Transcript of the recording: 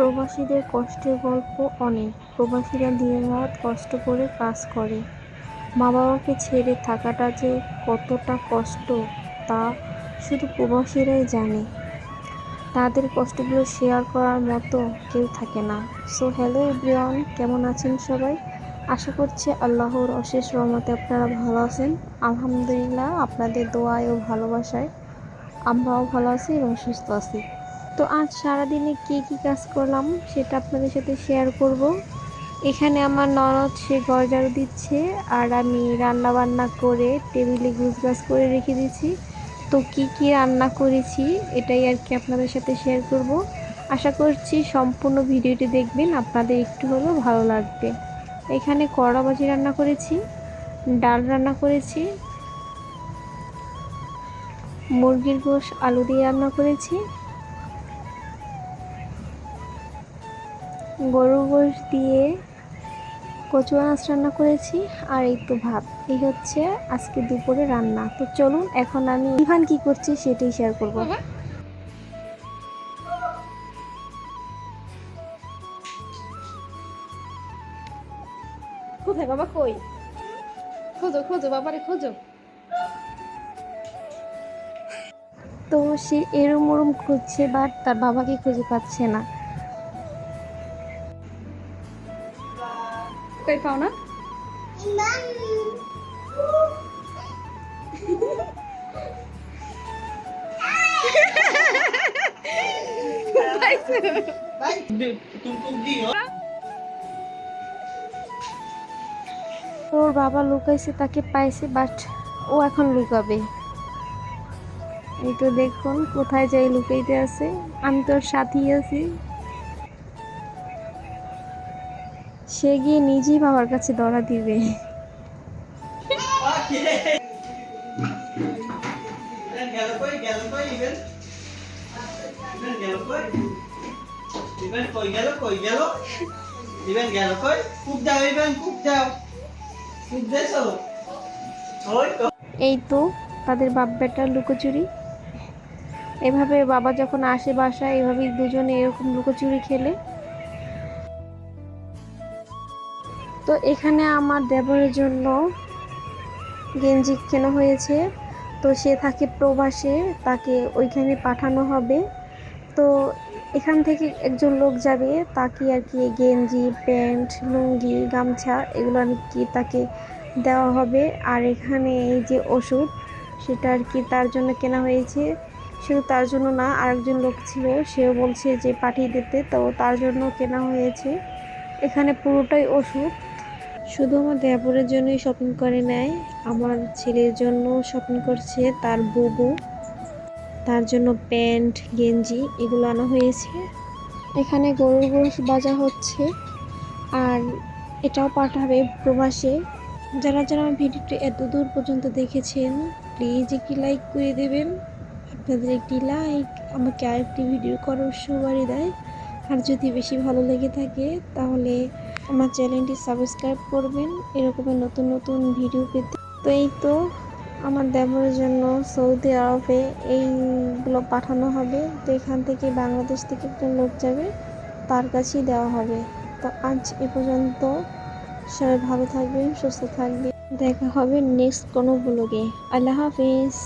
প্রবাসীদের কষ্টের গল্প অনেক। প্রবাসীরা দিনরাত কষ্ট করে কাজ করে। মা বাবাকে ছেড়ে থাকাটা যে কতটা কষ্ট, তা শুধু প্রবাসীরাই জানে। তাদের কষ্টগুলো শেয়ার করার মতো কেউ থাকে না। সো হ্যালো এভরিওয়ান কেমন আছেন সবাই? আশা করছি আল্লাহর অশেষ রহমতে আপনারা ভালো আছেন। আলহামদুলিল্লাহ, আপনাদের দোয়ায় ও ভালোবাসায় আমরাও ভালো আছি এবং সুস্থ আছি। তো আজ সারাদিনে কী কী কাজ করলাম সেটা আপনাদের সাথে শেয়ার করব। এখানে আমার ননদ, সে ঝাড়ু দিচ্ছে আর আমি রান্না বান্না করে টেবিলে গুছগাছ করে রেখে দিয়েছি। তো কি কি রান্না করেছি এটাই আর কি আপনাদের সাথে শেয়ার করব। আশা করছি সম্পূর্ণ ভিডিওটি দেখবেন, আপনাদের একটু হলেও ভালো লাগবে। এখানে করলা ভাজি রান্না করেছি, ডাল রান্না করেছি, মুরগির গোশ, আলু দিয়ে রান্না করেছি গরুর গোশ দিয়ে কচু আনাজ রান্না করেছি। আর এই তো ভাত। এই হচ্ছে আজকে দুপুরে রান্না। তো চলুন এখন আমি ইভান কি করছি সেটাই শেয়ার করব। কোথায় বাবা? কই? খোঁজো খোঁজো বাবারে খোঁজো। তো সে এরম ওরম খুঁজছে বাট তার বাবাকে খুঁজে পাচ্ছে না। কই পাও না? ওর বাবা লুকাইছে, তাকে পাইছে বাট ও এখন লুকাবে। এই তো দেখুন, কোথায় যাই লুকাইতে আছে? আমি তোর সাথেই আছি। ইভেন গিয়ে নিজেই বাবার কাছে দড়া দিবে। এই তো তাদের বাপ বেটার লুকোচুরি। এভাবে বাবা যখন আসে বাসায়, এভাবেই দুজনে এরকম লুকোচুরি খেলে। তো এখানে আমার দেবরের জন্য গেঞ্জি কেনা হয়েছে। তো সে থাকে প্রবাসে, তাকে ওইখানে পাঠানো হবে। তো এখান থেকে একজন লোক যাবে, তাকে আর কি গেঞ্জি, প্যান্ট, লুঙ্গি, গামছা এগুলো আর কি তাকে দেওয়া হবে। আর এখানে এই যে ওষুধ, সেটা আর কি তার জন্য কেনা হয়েছে। শুধু তার জন্য না, আরেকজন লোক ছিল, সেও বলছে যে পাঠিয়ে দিতে, তো তার জন্য কেনা হয়েছে। এখানে পুরোটাই ওষুধ। শুধু আমার দেবরের জন্যই শপিং করে নেয় আমার ছেলের জন্য শপিং করছে, তার বুবু তার জন্য প্যান্ট, গেঞ্জি এগুলো আনা হয়েছে। এখানে গরুর গোশ বাজা হচ্ছে, আর এটাও পাঠাবে প্রবাসে। যারা যারা আমার ভিডিওটি এত দূর পর্যন্ত দেখেছেন প্লিজ একটি লাইক করে দেবেন। আপনাদের একটি লাইক আমাকে আরেকটি ভিডিও করার বাড়িয়ে দেয়। আর যদি বেশি ভালো লেগে থাকে, তাহলে আমার চ্যানেলটি সাবস্ক্রাইব করবেন। এরকমের নতুন নতুন ভিডিও পেতে। তো এই তো আমার দেবরের জন্য সৌদি আরবে এইগুলো পাঠানো হবে। তো এখান থেকে বাংলাদেশ থেকে একটা লোক যাবে, তার কাছেই দেওয়া হবে। তো আজ এ পর্যন্ত সবাই ভালো থাকবেন, সুস্থ থাকবেন। দেখা হবে নেক্সট কোনো ব্লগে আল্লাহ হাফিজ।